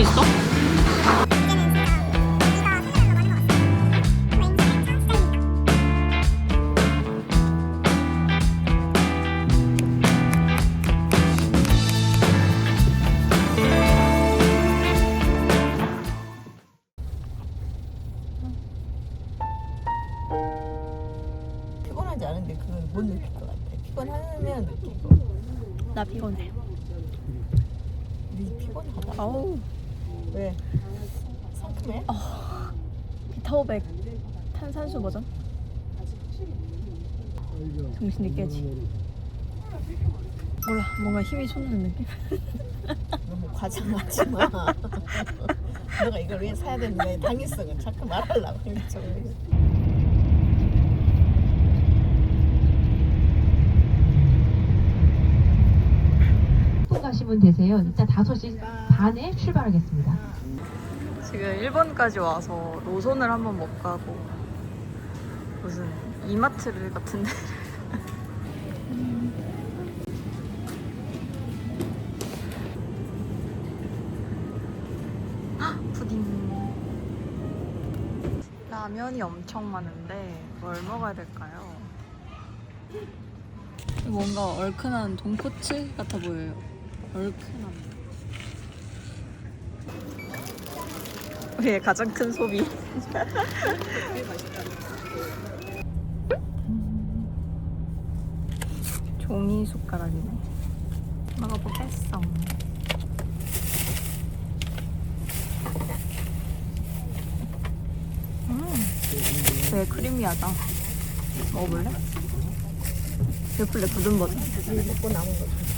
있어? 피곤하지 않은데 그건 못 느낄 것 같아. 피곤하면 느끼고. 나 피곤해. 네 피곤하다. 아우. 왜? 상큼해? 비타오백 탄산수 버전? 정신 이 깨지. 몰라, 뭔가 힘이 솟는 느낌. 너무 과장하지 마. 너가 이걸 왜 사야 되는데 당위성을 자꾸 말하려고. 가시면 되세요. 이따 5시 반에 출발하겠습니다. 지금 일본까지 와서 노선을 한번 못 가고 무슨 이마트를 같은데. 헉, 푸딩. 라면이 엄청 많은데 뭘 먹어야 될까요? 뭔가 얼큰한 돈코츠 같아 보여요. 얼큰한. 우리의 가장 큰 소비. 종이 숟가락이네. 먹어보겠어. 음, 되게 크리미하다. 먹어볼래? 베플레 굳은 버전. 먹고 남은 거.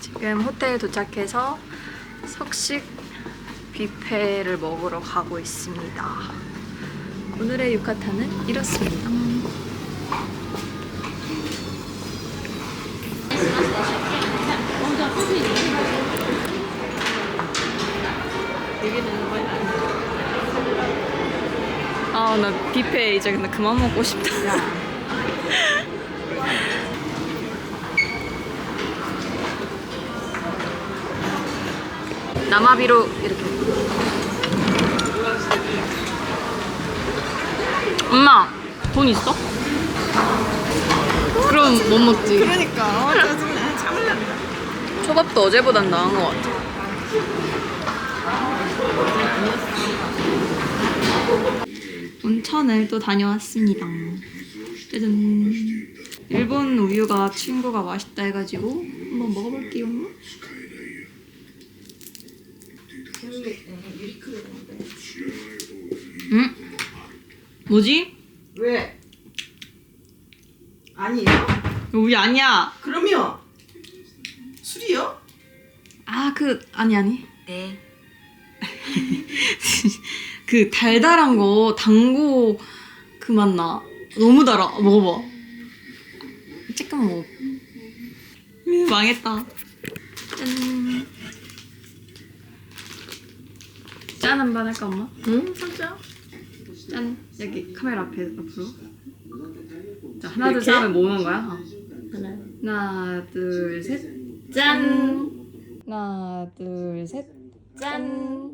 지금 호텔 도착해서 석식 뷔페를 먹으러 가고 있습니다. 오늘의 유카타는 이렇습니다. 아, 나 뷔페 이제 근데 그만 먹고 싶다. 남아비로 이렇게. 엄마, 돈 있어? 그럼 못 먹지. 그러니까 어, 짜증나. 참을란다. 초밥도 어제보단 나은 것 같아. 온천을 또 다녀왔습니다. 짜잔. 일본 우유가 친구가 맛있다 해가지고 한번 먹어볼게요. 응? 뭐지? 왜? 아니에요? 우유 아니야. 그러면 술이요? 아, 그 아니 아니. 네. 그 달달한 거 당고 그 맛 나. 너무 달아. 먹어봐. 잠깐만 먹어. 음, 망했다. 짠. 짠 한 번 할까 엄마? 응, 살짝. 짠. 여기 카메라 앞에 앞으로. 자 하나 둘? 셋 하면 모으는 거야. 어. 하나. 하나 둘 셋. 짠. 하나 둘 셋. 짠.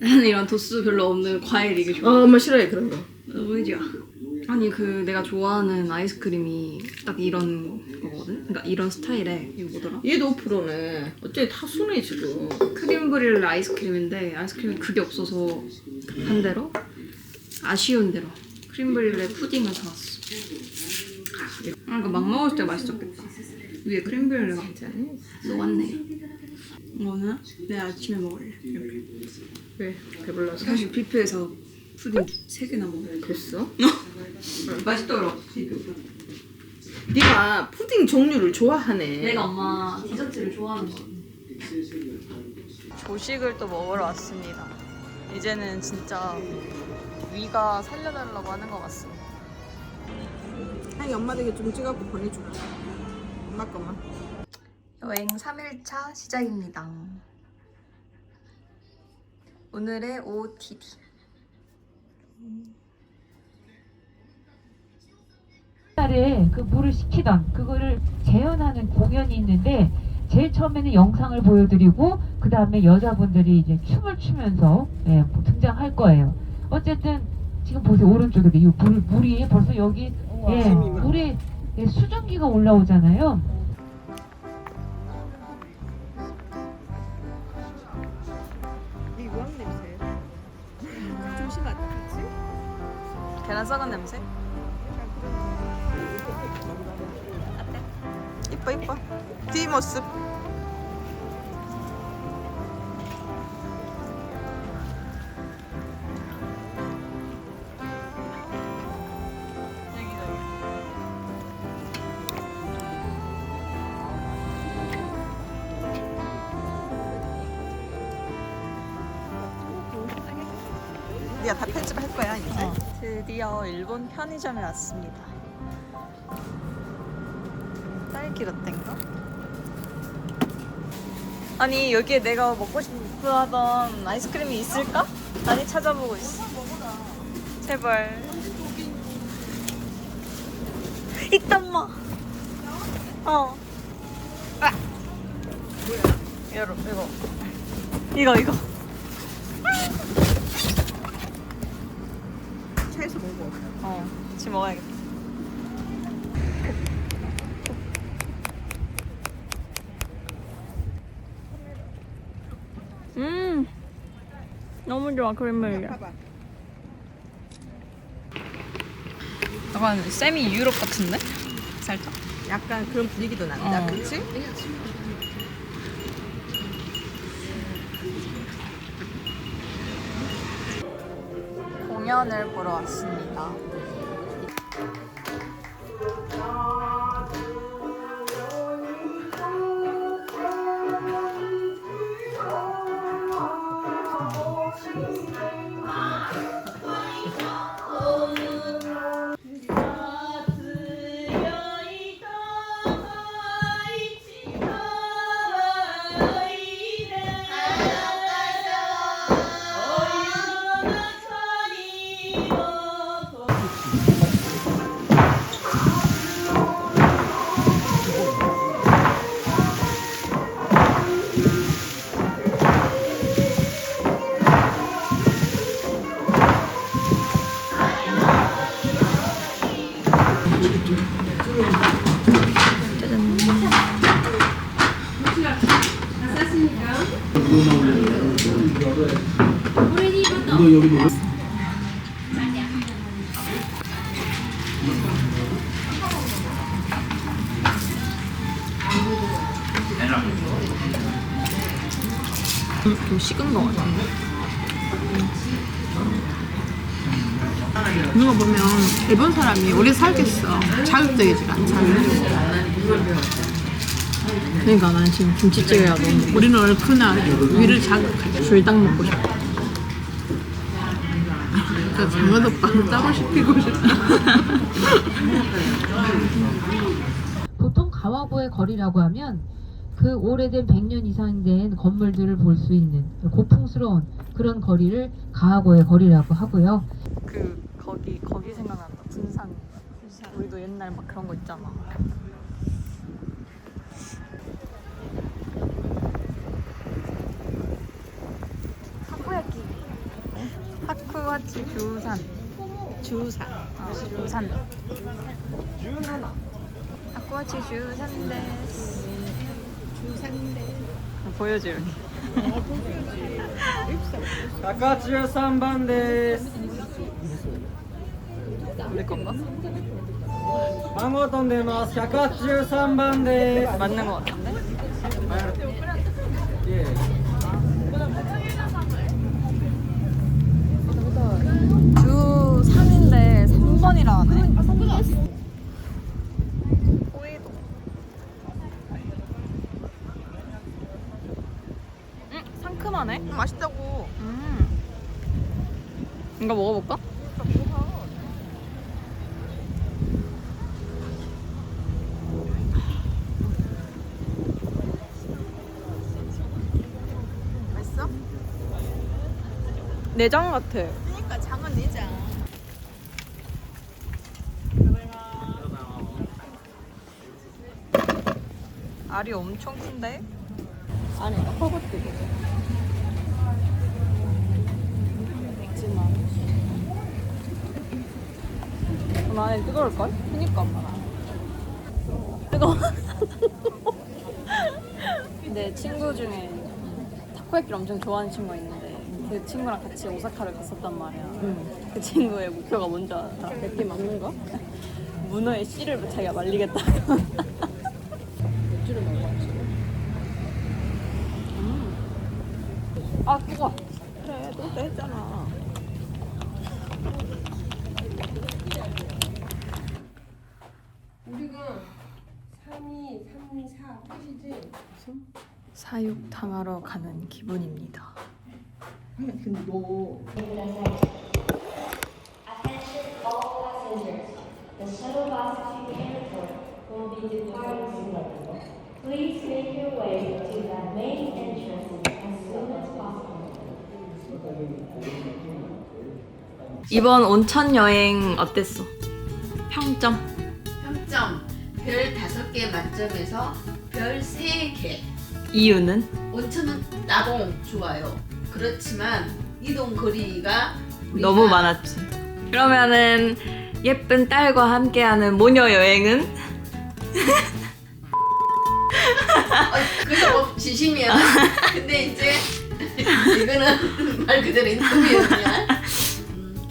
나는 이런 도수 별로 없는 과일 이게 좋아. 어, 엄마 싫어해 그런 거. 너무 좋아. 아니 그 내가 좋아하는 아이스크림이 딱 이런 거거든. 그러니까 이런 스타일의 이거 뭐더라? 얘도 5%네. 어째 다 순해 지금. 크림 브릴레 아이스크림인데 아이스크림이 그게 없어서 한 대로 아쉬운 대로 크림 브릴레 푸딩을 사왔어. 아 이거 막 먹을 때 맛있었겠다. 위에 크림 브릴레가 괜찮니? 녹았네. 이거는 내일 아침에 먹을래. 이렇게. 왜? 배불러서? 사실 뷔페에서 푸딩 3개나 먹을래. 그랬어? 맛있더라. 네가 푸딩 종류를 좋아하네. 내가 엄마 디저트를 좋아하는 거. 조식을 또 먹으러 왔습니다. 이제는 진짜 위가 살려달라고 하는 것 같습니다. 아니 엄마 되게 좀 찍어갖고 보내줘. 엄마 것만. 여행 3일차 시작입니다. 오늘의 OOTD. 달에 그 물을 식히던 그거를 재현하는 공연이 있는데 제일 처음에는 영상을 보여드리고 그 다음에 여자분들이 이제 춤을 추면서 예, 뭐 등장할 거예요. 어쨌든 지금 보세요 오른쪽에도 이 물, 물이 벌써 여기 예, 물에 예, 수증기가 올라오잖아요. 계란 썩은 냄새? 이뻐 이뻐. 뒷모습. 니가 다 편집할 거야 이제. 드디어 일본 편의점에 왔습니다. 딸기 라떼인가? 아니 여기에 내가 먹고 싶어 하던 아이스크림이 있을까? 많이 찾아보고 있어. 제발. 있단 마. 어. 아. 여러분 이거. 이거 이거. 차에서 먹어. 어, 지금 먹어야겠다. 음, 너무 좋아. 봐봐. 약간 세미 유럽 같은데? 살짝. 약간 그런 분위기도 난다, 어. 그치? 공연을 보러 왔습니다. 좀 식은 것 같아. 이거 보면 일본 사람이 오래 살겠어. 자극적이지가 않잖아. 그러니까 난 지금 김치찌개가 너무 우리는 얼큰한 위를 자극하게. 불닭 먹고 싶어. 그 장어덮밥 따로 시키고 싶다. 보통 가와고의 거리라고 하면 그 오래된 100년 이상 된 건물들을 볼 수 있는 고풍스러운 그런 거리를 가와고의 거리라고 하고요. 그 거기 거기 생각난다. 군산. 우리도 옛날 막 그런 거 있잖아. 타코야키. 타코야치 주산. 주사. 아, 주산. 타코야치 주산 데스. 주산데. 보여줘 여기. 113番です。 내 건가? 番号飛んでます。183番です。 맞는 거 같은데? 맛있다고. 음. 이거 먹어볼까? 맛있어? 내장 같아. 그러니까 장은 내장. 알이 엄청 큰데? 안에가 허겁지겁. 그럼 안에 뜨거울걸? 그니까 엄마가 뜨거워 근데 친구 중에 타코야끼를 엄청 좋아하는 친구가 있는데 그 친구랑 같이 오사카를 갔었단 말이야 응. 그 친구의 목표가 뭔지 알아? 맥주 먹는 거? 문어에 씨를 자기가 말리겠다고 맥주를 먹어야지. 아 뜨거워 그래, 또또 했잖아. 사육 당하러 가는 기분입니다 근데 너 Attention all passengers. The shuttle bus to the airport will be departing soon. Please make your way to the main entrance as soon as possible. 이번 온천 여행 어땠어? 평점 별 5개 만점에서 별 3개. 이유는? 온천은 나봉 좋아요. 그렇지만 이동 거리가 너무 우리가 많았지 그러면은 예쁜 딸과 함께하는 모녀 여행은? 어, 그거 뭐 진심이야. 근데 이제 이거는 말 그대로 인터뷰였냐. 음,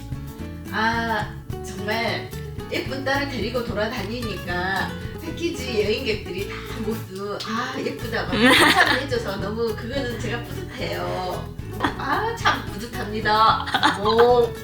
아 정말 예쁜 딸을 데리고 돌아다니니까 패키지 여행객들이 다 모두 아 예쁘다고 칭찬을 해줘서 너무 그거는 제가 뿌듯해요. 아 참 뿌듯합니다. 오.